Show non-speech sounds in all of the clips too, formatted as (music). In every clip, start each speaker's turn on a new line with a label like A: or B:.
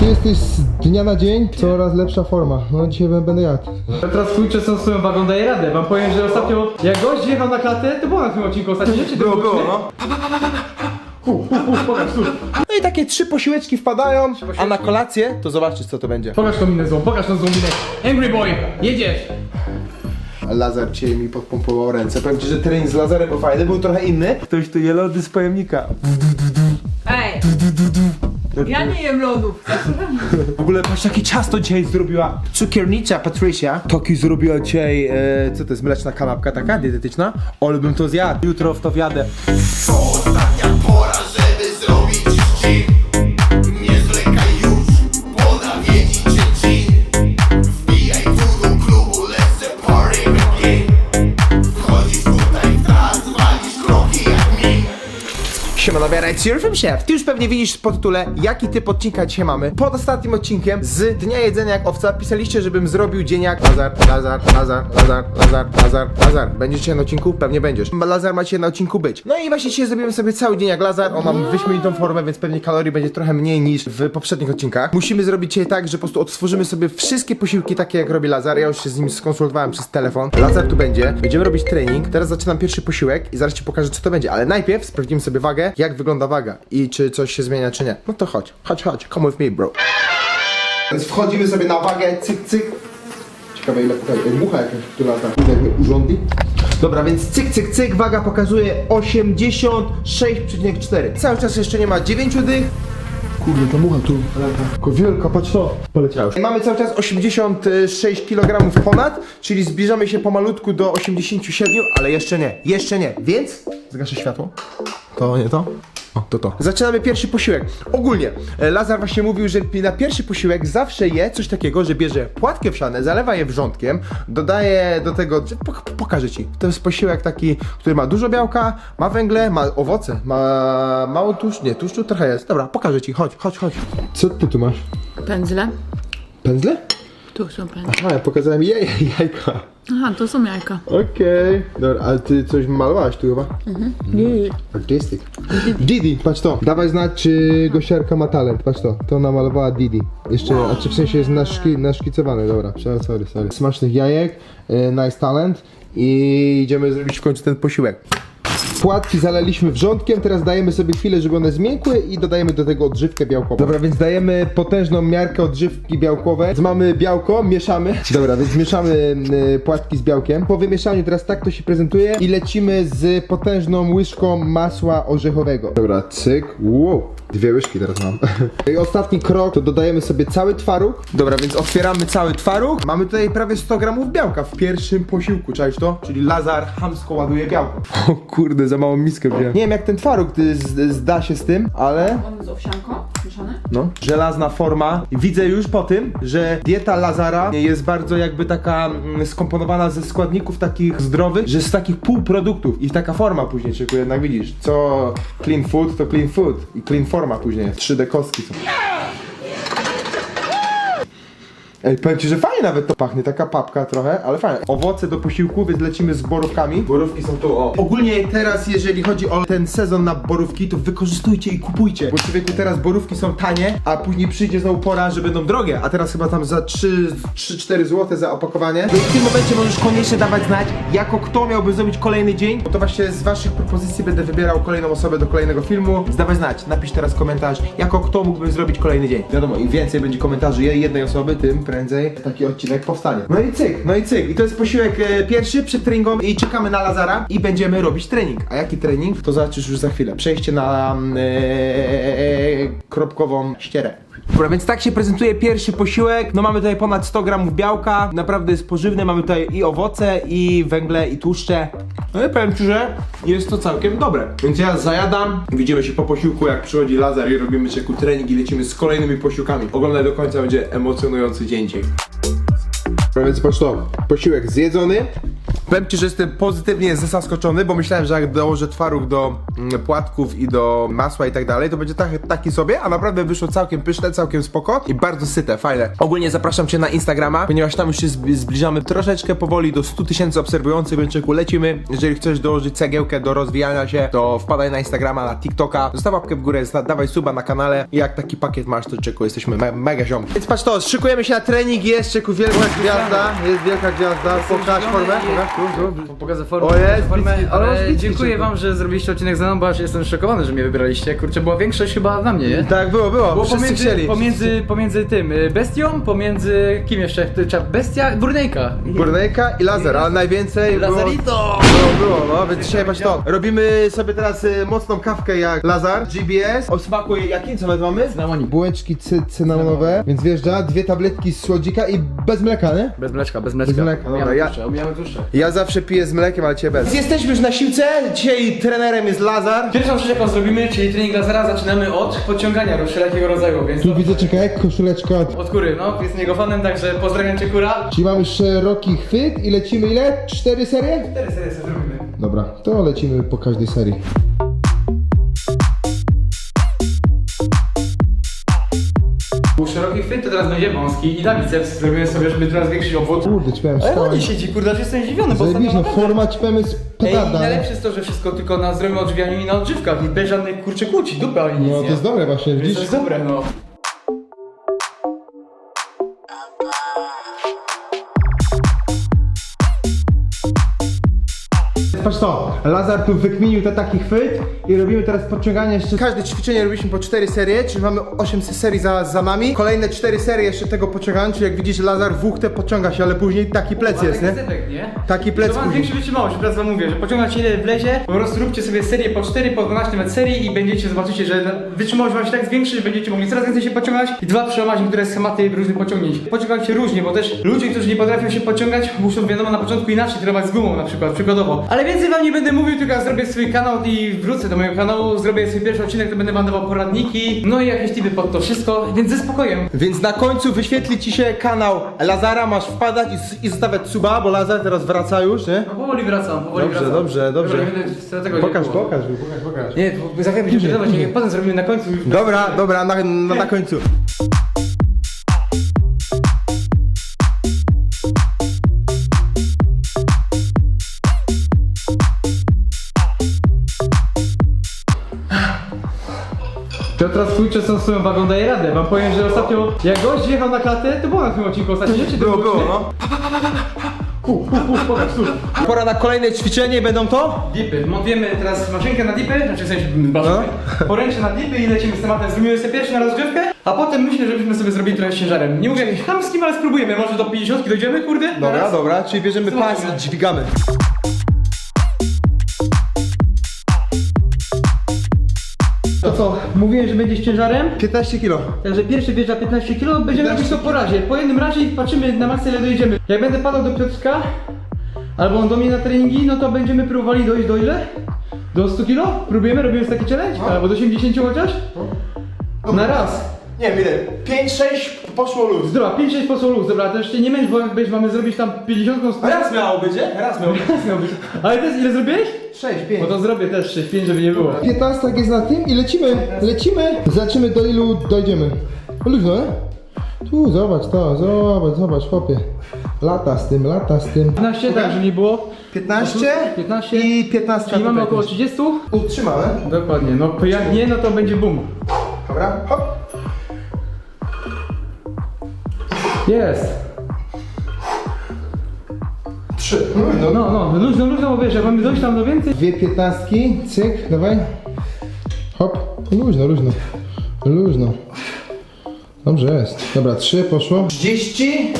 A: Ty jesteś z dnia na dzień coraz lepsza forma. No dzisiaj będę jadł.
B: Teraz twój są swoją wagą daje radę. Wam powiem, że ostatnio jak gość jechał na klatę, to było na tym odcinku ostatnio, to
A: Było,
B: był
A: było, no.
B: Hu, hu, hu, pokaż tu.
A: No i takie trzy posiłeczki wpadają, a na kolację to zobaczysz co to będzie.
B: Pokaż tą minę złą, pokaż tą złą minę. Angry boy, jedziesz.
A: Lazar dzisiaj mi podpompował ręce. Powiem ci, że trening z Lazarem był fajny, był trochę inny. Ktoś tu je lody z pojemnika.
C: Ej! Ja nie jem lodów.
A: W ogóle patrz jakie ciasto dzisiaj zrobiła cukiernicza Patricia. Toki zrobiła dzisiaj, e, co to jest, mleczna kanapka taka dietetyczna? Ale bym to zjadł. Jutro w to wjadę.
D: Ostatnia pora,
A: Surfing Chef. Ty już pewnie widzisz po tytule, jaki typ odcinka dzisiaj mamy. Pod ostatnim odcinkiem z Dnia Jedzenia jak Owca pisaliście, żebym zrobił dzień jak Lazar, Lazar, Lazar, Lazar, Lazar, Lazar, Lazar. Dzisiaj na odcinku? Pewnie będziesz. Lazar ma dzisiaj na odcinku być. No i właśnie dzisiaj zrobimy sobie cały dzień jak Lazar. On mam wyśmienitą formę, więc pewnie kalorii będzie trochę mniej niż w poprzednich odcinkach. Musimy zrobić dzisiaj tak, że po prostu odtworzymy sobie wszystkie posiłki takie jak robi Lazar. Ja już się z nim skonsultowałem przez telefon. Lazar tu będzie. Będziemy robić trening. Teraz zaczynam pierwszy posiłek i zaraz ci pokażę co to będzie. Ale najpierw sprawdzimy sobie wagę, jak wygląda waga i czy coś się zmienia, czy nie. No to chodź, chodź, chodź. Come with me, bro. Więc wchodzimy sobie na wagę, cyk, cyk. Ciekawe ile. Ej, Mucha jakaś, która lata. Jak urządzi. Dobra, więc cyk, cyk, cyk. Waga pokazuje 86,4. Cały czas jeszcze nie ma 9 dych. Kurde, ta mucha tu. Tylko wielka, patrz to. Poleciała już. Mamy cały czas 86 kg ponad, czyli zbliżamy się pomalutku do 87, ale jeszcze nie. Jeszcze nie. Więc zgaszę światło. To nie to? O, to to. Zaczynamy pierwszy posiłek. Ogólnie, e, Lazar właśnie mówił, że na pierwszy posiłek zawsze je coś takiego, że bierze płatkę wszane, zalewa je wrzątkiem, dodaje do tego, że pok- pokażę ci. To jest posiłek taki, który ma dużo białka, ma węgle, ma owoce, ma mało tłuszczu, nie, tłuszczu trochę jest. Dobra, pokażę ci, chodź, chodź, chodź. Co ty tu masz?
C: Pędzle.
A: Pędzle?
C: Tu są pędzle.
A: Aha, ja pokazałem jej, (laughs) jajka.
C: Aha, to są jajka.
A: Okej. Dobra, ale ty coś malowałaś tu chyba?
C: Nie.
A: Artistic. Didi, patrz to. Dawaj znać, czy gościarka ma talent. Patrz to. To namalowała Didi. Jeszcze, a czy w sensie jest naszki, naszkicowany, dobra. Sorry, sorry. Smacznych jajek, e, nice talent i idziemy zrobić w końcu ten posiłek. Płatki zalaliśmy wrzątkiem, teraz dajemy sobie chwilę, żeby one zmiękły i dodajemy do tego odżywkę białkową. Dobra, więc dajemy potężną miarkę odżywki białkowej. Mamy białko, mieszamy. Dobra, więc mieszamy y, płatki z białkiem. Po wymieszaniu teraz tak to się prezentuje i lecimy z potężną łyżką masła orzechowego. Dobra, cyk, wow. Dwie łyżki teraz mam. (laughs) I ostatni krok to dodajemy sobie cały twaróg. Dobra, więc otwieramy cały twaróg. Mamy tutaj prawie 100 gramów białka w pierwszym posiłku, czaisz to? Czyli Lazar hamsko ładuje białko. (laughs) O kurde, za małą miskę wziąłem. Nie wiem jak ten twaróg y, z- zda się z tym, ale
C: On z owsianką mieszany?
A: no. Żelazna forma. Widzę już po tym, że dieta Lazara jest bardzo jakby taka mm, skomponowana ze składników takich zdrowych, że z takich półproduktów i taka forma później czekuje, jednak widzisz, co clean food to clean food i clean forma później jest. 3D kostki są. Ej, powiem ci, że fajnie nawet to pachnie, taka papka trochę, ale fajnie. Owoce do posiłku, więc lecimy z borówkami. Borówki są tu, o. Ogólnie teraz, jeżeli chodzi o ten sezon na borówki, to wykorzystujcie i kupujcie. Bo człowieku, teraz borówki są tanie, a później przyjdzie znowu pora, że będą drogie. A teraz chyba tam za 3-4 zł za opakowanie. No i w tym momencie możesz koniecznie dawać znać, jako kto miałby zrobić kolejny dzień. Bo to właśnie z waszych propozycji będę wybierał kolejną osobę do kolejnego filmu. Zdawaj znać, napisz teraz komentarz, jako kto mógłby zrobić kolejny dzień. Wiadomo, im więcej będzie komentarzy jednej osoby, tym prędzej taki odcinek powstanie. No i cyk, no i cyk. I to jest posiłek e, pierwszy przed treningiem i czekamy na Lazara i będziemy robić trening. A jaki trening? To zobaczysz już za chwilę. Przejście na mm, e, kropkową ścierę. Dobra, więc tak się prezentuje pierwszy posiłek. No mamy tutaj ponad 100 gramów białka, naprawdę jest pożywny. Mamy tutaj i owoce, i węgle, i tłuszcze. No i powiem Ci, że jest to całkiem dobre. Więc ja zajadam. Widzimy się po posiłku, jak przychodzi Lazar i robimy czeku trening i lecimy z kolejnymi posiłkami. Oglądaj do końca, będzie emocjonujący dzień dzisiaj. Dobra, więc patrz to, posiłek zjedzony. Powiem ci, że jestem pozytywnie zaskoczony, bo myślałem, że jak dołożę twaróg do mm, płatków i do masła i tak dalej, to będzie tak, taki sobie, a naprawdę wyszło całkiem pyszne, całkiem spoko i bardzo syte, fajne. Ogólnie zapraszam cię na Instagrama, ponieważ tam już się zb- zbliżamy troszeczkę powoli do 100 tysięcy obserwujących, więc czeku, lecimy. Jeżeli chcesz dołożyć cegiełkę do rozwijania się, to wpadaj na Instagrama, na TikToka, zostaw łapkę w górę, zda- dawaj suba na kanale i jak taki pakiet masz, to czeku, jesteśmy me mega ziom. Więc patrz to, szykujemy się na trening, jest czeku wielka gwiazda, jest wielka gwiazda, pokaż formę, pokaż.
B: Pokażę formę,
A: O, jest,
B: formę
A: bicki, ale masz
B: ale
A: bicki
B: dziękuję wam, że zrobiliście odcinek ze mną, bo aż jestem szokowany, że mnie wybraliście. Kurczę, była większość chyba na mnie, nie?
A: Tak, było, było,
B: Było
A: wszyscy
B: pomiędzy,
A: chcieli.
B: pomiędzy, pomiędzy tym, y, bestią, pomiędzy kim jeszcze? Ty- Bestia, Burnejka.
A: Burnejka i laser, ale najwięcej było...
B: Lazarito!
A: Było, było, no, więc dzisiaj patrz to. Robimy sobie teraz y, mocną kawkę jak Lazar, GBS. O smaku jakim, co my mamy?
B: Cynamonik.
A: Bułeczki cy cynamonowe, więc wjeżdża, dwie tabletki z słodzika i bez mleka, nie?
B: Bez mleczka, bez mleczka.
A: Bez mleka, dobra,
B: Omijamy
A: ja-
B: tłuszcze, omijamy tłuszcze.
A: Ja zawsze piję z mlekiem, ale cię bez. Jesteśmy już na siłce, dzisiaj trenerem jest Lazar.
B: Pierwszą rzecz jaką zrobimy, czyli trening Lazara, zaczynamy od podciągania wszelkiego rodzaju, więc
A: Tu widzę, czekaj, koszuleczka od...
B: od kury, no, jest jego fanem, także pozdrawiam cię kura.
A: Czyli mamy szeroki chwyt i lecimy ile? Cztery serie?
B: Cztery serie sobie zrobimy.
A: Dobra, to lecimy po każdej serii.
B: Szeroki chwyt, to teraz będzie wąski i na biceps zrobimy sobie, żeby teraz większy obwód.
A: Kurde, ci powiem,
B: Ale
A: wstałem.
B: ładnie siedzi, kurde, aż jestem zdziwiony, bo
A: Zajebiście, no forma ci powiem jest
B: Ej,
A: petarda, nie?
B: najlepsze jest to, że wszystko tylko na zdrowym odżywianiu i na odżywkach i bez żadnej kurcze kłóci, dupy ani nic,
A: No
B: nie?
A: to jest dobre właśnie,
B: Więc
A: widzisz?
B: to jest dobre, no.
A: Patrz to, Lazar tu wykminił ten taki chwyt i robimy teraz podciąganie jeszcze. Każde ćwiczenie robiliśmy po 4 serie, czyli mamy 8 serii za, za nami. Kolejne 4 serie jeszcze tego podciągania, czyli jak widzisz Lazar włóchtę podciąga się, ale później taki plec jest, nie?
B: efekt, nie?
A: Taki plec
B: To mam
A: później.
B: większy wytrzymałość, teraz wam mówię, że pociągać ile wlezie, po prostu róbcie sobie serię po 4, po 12 nawet serii i będziecie, zobaczycie, że wytrzymałość wam się tak zwiększy, że będziecie mogli coraz więcej się pociągać i dwa przełamać niektóre schematy różnych pociągnięć. Pociągajcie różnie, bo też ludzie, którzy nie potrafią się pociągać, muszą wiadomo na początku inaczej trenować z gumą na przykład, przykładowo. Ale więcej wam nie będę mówił, tylko ja zrobię swój kanał i wrócę do mojego kanału, zrobię swój pierwszy odcinek, to będę wam dawał poradniki, no i jakieś tipy pod to wszystko, więc ze spokojem.
A: Więc na końcu wyświetli ci się kanał Lazara, masz wpadać i, i zostawiać suba, bo Lazar teraz wraca już, nie?
B: No powoli wracam, powoli
A: Dobrze,
B: wracam.
A: dobrze, dobrze.
B: Dobra, nie będę tego nie
A: Pokaż,
B: było.
A: pokaż, pokaż, pokaż.
B: Nie, bo za chwilę będziemy potem zrobimy na końcu już.
A: Dobra, dobra, na, na, na końcu.
B: Skójcze są swoją wagą daje radę. Wam powiem, że ostatnio jak gość wjechał na klatę, to było na tym odcinku ostatnio, nie? Czy to
A: Było, było, no.
B: Hu, hu, hu, pokaż tu.
A: Pora na kolejne ćwiczenie, będą to?
B: Dipy. Montujemy teraz maszynkę na dipy, znaczy w sensie maszynkę. Poręcze na dipy i lecimy z tematem. Zrobimy sobie pierwszy na rozgrzewkę, a potem myślę, żebyśmy sobie zrobili trochę z ciężarem. Nie mówię jakimś chamskim, ale spróbujemy. Może do 50 dojdziemy, kurde?
A: Dobra,
B: Teraz?
A: dobra, czyli bierzemy pas
B: Zobaczymy.
A: i dźwigamy.
B: Co? Mówiłem, że będzie z ciężarem.
A: 15 kilo.
B: Także pierwszy wjeżdża 15 kg, będziemy
A: 15
B: robić to po razie. Po jednym razie i patrzymy na maksa ile dojedziemy. Jak będę padał do Piotrka, albo on do mnie na treningi, no to będziemy próbowali dojść do ile? Do 100 kg? Próbujemy? Robimy taki challenge?
A: No.
B: Albo do 80 chociaż? Na raz.
A: Nie wiem ile, 5-6 poszło luz.
B: Dobra, 5-6 posłów luz, dobra, to jeszcze nie męcz, bo będziesz, mamy zrobić tam 50
A: A raz miało być, nie? Raz miało być.
B: Ale też ile zrobiłeś?
A: 6,
B: No
A: 5.
B: to zrobię też 6-5, żeby nie było.
A: 15 tak jest na tym i lecimy, lecimy. Zobaczymy do ilu dojdziemy. Luźno, nie? Tu, zobacz to, zobacz, zobacz, chłopie. Lata z tym, lata z tym.
B: 15, tak, żeby nie było.
A: 15
B: 15
A: i 15
B: Czyli mamy około
A: też.
B: 30.
A: Utrzymamy.
B: Dokładnie, no to jak nie, no to będzie boom.
A: Dobra, hop.
B: Jest.
A: 3. No,
B: No, no, luźno, luźno, bo wiesz, jak mamy dojść tam do więcej.
A: Dwie piętnastki, cyk, dawaj. Hop, luźno, luźno. Luźno. Dobrze jest. Dobra, trzy poszło. 30,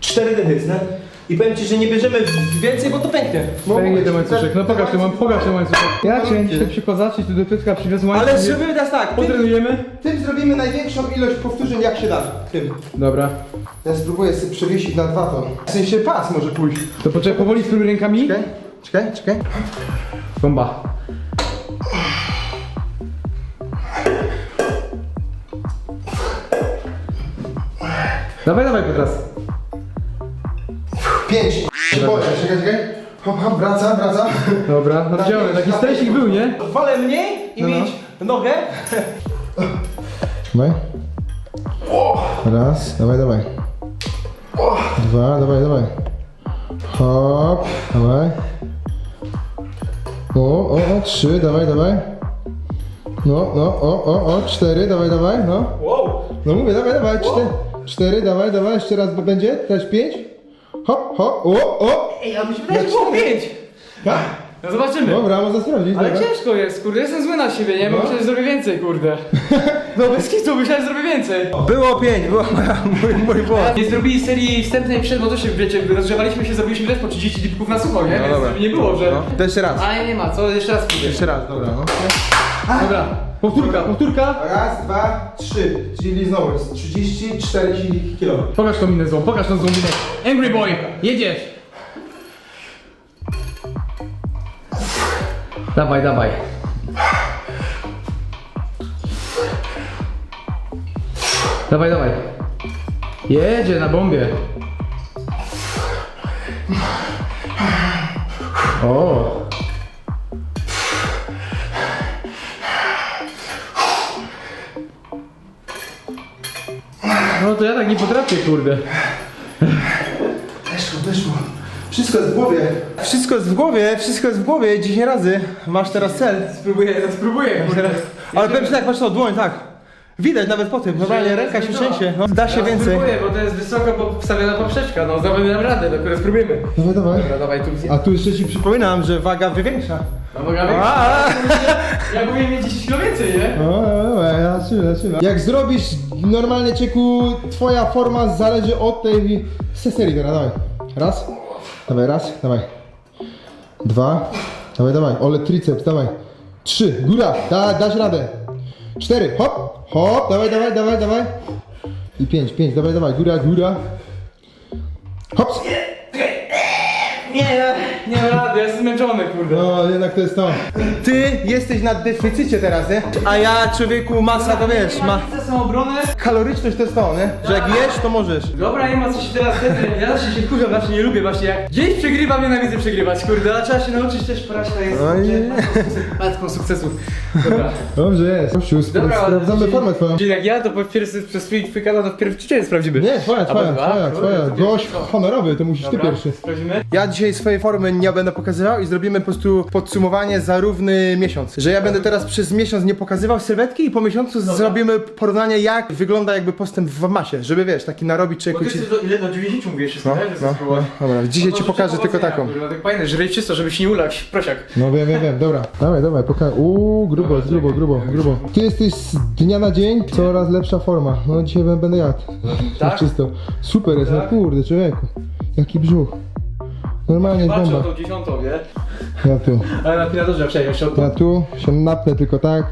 A: 4 dychy, nie? I powiem ci, że nie bierzemy więcej, bo to pęknie.
B: Pęknie ten łańcuszek, no pokaż ten, pokaż ten łańcuszek. Ja cię chcę przykozaczyć, tu do Piotrka przywiozłem łańcuch.
A: Ale zrobimy teraz tak, tym,
B: Potrenujemy?
A: tym zrobimy największą ilość powtórzeń jak się da. Tym.
B: Dobra.
A: Ja spróbuję sobie przewiesić na dwa ton. W sensie pas może pójść.
B: To poczekaj, powoli spróbuj rękami.
A: Czekaj, czekaj, czekaj.
B: Bomba. Dawaj, dawaj Piotras.
A: Pięć. Boję, czekaj, czekaj. Hop, hop, wraca, wraca.
B: Dobra, oddziały, taki stresik był, nie?
E: Wolę mniej i
A: No, no.
E: mieć nogę.
A: Dawaj. Raz, dawaj, dawaj. Dwa, dawaj, dawaj. Hop, dawaj. O, o, o, trzy, dawaj, dawaj. No, no, o, o, o, cztery, dawaj, dawaj, no.
E: Wow.
A: No mówię, dawaj, dawaj, cztery. Cztery, dawaj, dawaj, jeszcze raz będzie, też pięć. Hop, hop, o, o.
B: Ej, a mi się wydaje, że było pięć. No zobaczymy.
A: Dobra, można sprawdzić,
B: Ale
A: dobra.
B: ciężko jest, kurde, jestem zły na siebie, nie? Bo
A: No.
B: myślałem, że zrobię więcej, kurde. (laughs) No bez kitu, myślałem, że zrobię więcej.
E: Było pięć, było moja, (laughs) mój, mój błąd.
B: Nie zrobili serii wstępnej przed, bo to się, wiecie, rozgrzewaliśmy się, zrobiliśmy też po 30 dipków na sucho, nie? Więc
A: dobra.
B: żeby nie było, że...
A: No, to jeszcze raz.
B: Ale nie ma, co? Jeszcze raz pójdę.
A: Jeszcze raz, dobra, no.
B: Dobra, powtórka, powtórka.
A: Raz, dwa, trzy, czyli znowu jest 34 kilo.
B: Pokaż tą minę złą, pokaż tą złą minę. Angry boy, jedziesz. Dawaj, dawaj. Dawaj, dawaj. Jedzie na bombie. O. No to ja tak nie potrafię, kurde.
A: Weszło, weszło. Wszystko jest w głowie.
E: Wszystko jest w głowie, wszystko jest w głowie, 10 razy. Masz teraz cel.
B: Spróbuję, spróbuję, kurde.
E: Ale powiem ci tak, patrz to, dłoń, tak. Widać nawet po tym, normalnie ręka się trzęsie. No, da się
B: Ja
E: więcej.
B: Spróbuję, bo to jest wysoko wstawiona poprzeczka, no damy nam radę, dopiero spróbujemy.
A: Dawaj, dawaj.
B: Dobra, dawaj tu.
A: A tu jeszcze ci przy...
E: Przypominam, że waga wywiększa.
B: No mogę więcej.
E: A,
B: Ja powinien mieć 10 kilo więcej, nie?
A: O, dawaj, zaczyna, zaczyna. Jak zrobisz normalnie cieku, twoja forma zależy od tej se- serii teraz, dawaj. Raz, dawaj, raz, dawaj. Dwa, dawaj, dawaj, ole triceps, dawaj. Trzy, góra, da, dasz radę. Cztery, hop, hop, dawaj, dawaj, dawaj, dawaj. I pięć, pięć, dawaj, dawaj, góra, góra. Hops.
B: Nie, nie mam rady, ja jestem zmęczony, kurde.
A: No, jednak to jest to.
E: Ty jesteś na deficycie teraz, nie? A ja, człowieku, masa, to wiesz, ma... Kaloryczność to jest to, nie? Że jak jesz, to możesz.
B: Dobra, nie ma co się teraz wtedy. Ja zawsze się wkurzam, zawsze nie lubię właśnie jak gdzieś przegrywam, nienawidzę przegrywać, kurde, ale trzeba się nauczyć też porażka jest
E: No i-
B: matką sukcesów. Dobra.
A: Dobrze jest. Kościół,
B: Dobra,
A: sprawdzamy formę twoją.
B: Czyli jak ja, to po pierwszy przez twój, twój kanał to wpierw czy sprawdzimy?
A: Nie, twoja, twoja,
B: dwa?
A: twoja, twoja. Gość honorowy, to musisz ty
B: Dobra,
A: pierwszy.
B: Sprawdzimy.
E: Ja dzisiaj swojej formy nie będę pokazywał i zrobimy po prostu podsumowanie za równy miesiąc. Że ja będę teraz przez miesiąc nie pokazywał sylwetki i po miesiącu zrobimy porównanie jak wygląda jakby postęp w masie, żeby wiesz, taki narobić
B: Bo
E: człowieku
B: ty
E: ci...
B: chcesz do, ile do 90 mówisz wszystko,
E: No, no, no, dobra, dzisiaj
B: No
E: ci pokażę tylko taką.
B: kurwa, Tak fajne, żryj czysto, żebyś nie ulał, prosiak.
A: No wiem, wiem, wiem, dobra. Dawaj, dawaj, pokaż. Uuu, grubo, grubo, grubo, grubo. Ty jesteś z dnia na dzień coraz lepsza forma. No dzisiaj bę- będę jadł.
B: Tak?
A: Czysto. Super jest, no
B: Tak?
A: kurde, człowieku. Jaki brzuch. Normalnie
B: Patrzę
A: bomba.
B: tą dziesiątą, wie?
A: Ja tu.
B: Ale na się od
A: Ja tu się napnę tylko tak.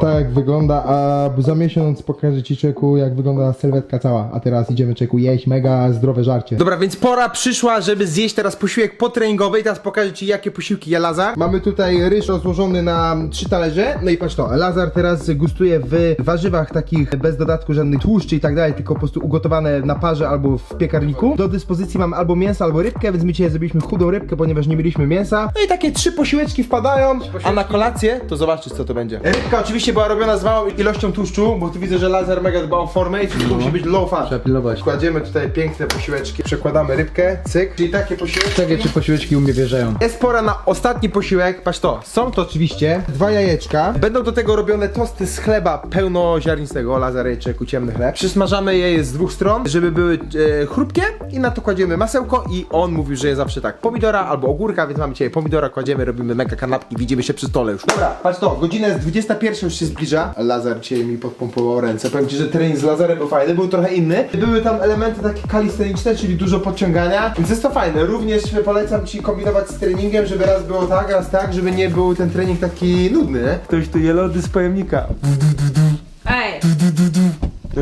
A: Tak wygląda, a za miesiąc pokażę ci czeku jak wygląda sylwetka cała. A teraz idziemy czeku jeść mega zdrowe żarcie.
E: Dobra, więc pora przyszła, żeby zjeść teraz posiłek potreningowy i teraz pokażę ci jakie posiłki je Lazar.
A: Mamy tutaj ryż rozłożony na trzy talerze. No i patrz to, Lazar teraz gustuje w warzywach takich bez dodatku żadnych tłuszczy i tak dalej, tylko po prostu ugotowane na parze albo w piekarniku. Do dyspozycji mam albo mięso, albo rybkę, więc my dzisiaj zrobiliśmy chudą rybkę, ponieważ nie mieliśmy mięsa.
E: No i takie trzy posiłeczki wpadają, a na kolację to zobaczysz co to będzie. Rybka oczywiście była robiona z małą ilością tłuszczu, bo tu widzę, że Lazar mega dba o formę i wszystko musi być low fat.
A: pilnować.
E: Kładziemy tutaj piękne posiłeczki, przekładamy rybkę, cyk, czyli takie posiłeczki.
A: Czekaj, czy posiłeczki u mnie wjeżdżają.
E: Jest pora na ostatni posiłek, patrz to, są to
A: Oczywiście, dwa jajeczka.
E: Będą do tego robione tosty z chleba pełnoziarnistego, lazarejczyku, ciemny chleb. Przysmażamy je z dwóch stron, żeby były e, chrupkie i na to kładziemy masełko i on mówił, że jest zawsze tak pomidora albo ogórka, więc mamy dzisiaj pomidora, kładziemy, robimy mega kanapki, widzimy się przy stole już. Dobra, patrz to, godzina jest 21, już się zbliża. Lazar dzisiaj mi podpompował ręce. Powiem ci, że trening z Lazarem był fajny, był trochę inny. Były tam elementy takie kalisteniczne, czyli dużo podciągania, więc jest to fajne. Również polecam ci kombinować z treningiem, żeby raz było tak, raz tak, żeby nie był ten trening taki nudny. Ktoś tu je lody z pojemnika.
C: Ej!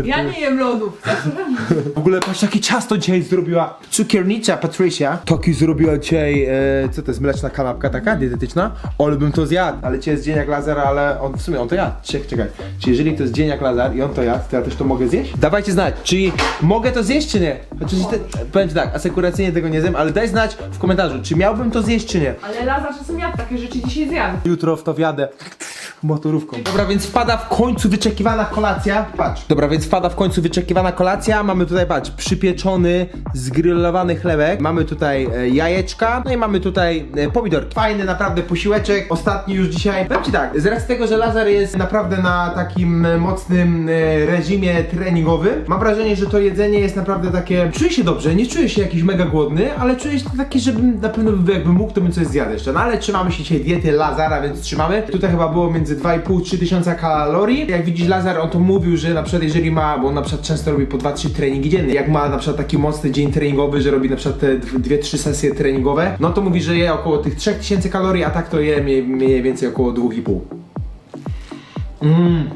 C: Ja nie jem lodów.
A: W ogóle patrz, jakie ciasto dzisiaj zrobiła cukiernicza Patricia. Toki zrobiła dzisiaj, e, co to jest, mleczna kanapka taka, dietetyczna? Ale bym to zjadł, ale dzisiaj jest dzień jak Lazar, ale on w sumie on to jadł. Czekaj, czekaj. Czy jeżeli to jest dzień jak Lazar i on to jadł, to ja też to mogę zjeść? Dawajcie znać, czy mogę to zjeść, czy nie? Chociaż te, powiem ci tak, asekuracyjnie tego nie zjem, ale daj znać w komentarzu, czy miałbym to zjeść, czy nie.
C: Ale Lazar czasem jadł takie rzeczy dzisiaj zjadł.
A: Jutro w to wjadę motorówką. Dobra, więc wpada w końcu wyczekiwana kolacja. Patrz. Dobra, więc wpada w końcu wyczekiwana kolacja. Mamy tutaj, patrz, przypieczony, zgrillowany chlebek. Mamy tutaj e, jajeczka. No i mamy tutaj e, pomidorki. Fajny naprawdę posiłeczek. Ostatni już dzisiaj. Powiem ci tak, z racji tego, że Lazar jest naprawdę na takim e, mocnym e, reżimie treningowym, mam wrażenie, że to jedzenie jest naprawdę takie... Czuję się dobrze, nie czuję się jakiś mega głodny, ale czuję się taki, żebym na pewno jakbym mógł, to bym coś zjadł jeszcze. No ale trzymamy się dzisiaj diety Lazara, więc trzymamy. Tutaj chyba było między 2,5-3 tysiąca kalorii. Jak widzisz, Lazar, on to mówił, że na przykład jeżeli ma, bo on na przykład często robi po 2-3 treningi dziennie. Jak ma na przykład taki mocny dzień treningowy, że robi na przykład te 2-3 sesje treningowe, no to mówi, że je około tych 3000 kalorii, a tak to je mniej, mniej więcej około 2,5. Mmm,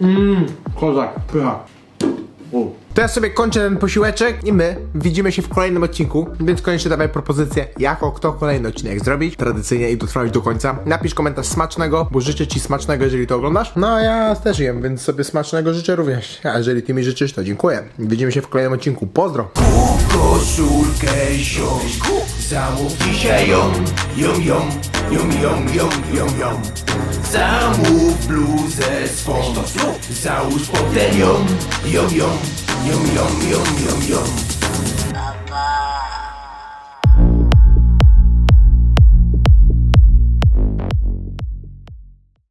A: mmm, kozak, pycha. To ja sobie kończę ten posiłeczek i my widzimy się w kolejnym odcinku, więc koniecznie dawaj propozycję, jako kto kolejny odcinek zrobić. Tradycyjnie i dotrwać do końca. Napisz komentarz smacznego, bo życzę ci smacznego, jeżeli to oglądasz. No a ja też jem, więc sobie smacznego życzę również. A jeżeli ty mi życzysz, to dziękuję. Widzimy się w kolejnym odcinku. Pozdro!
F: Zamów dzisiaj ją, ją, ją, ją, ją, ją, ją, ją Zamów bluzę swą Załóż potem ją, ją, ją, ją, ją, ją, ją, ją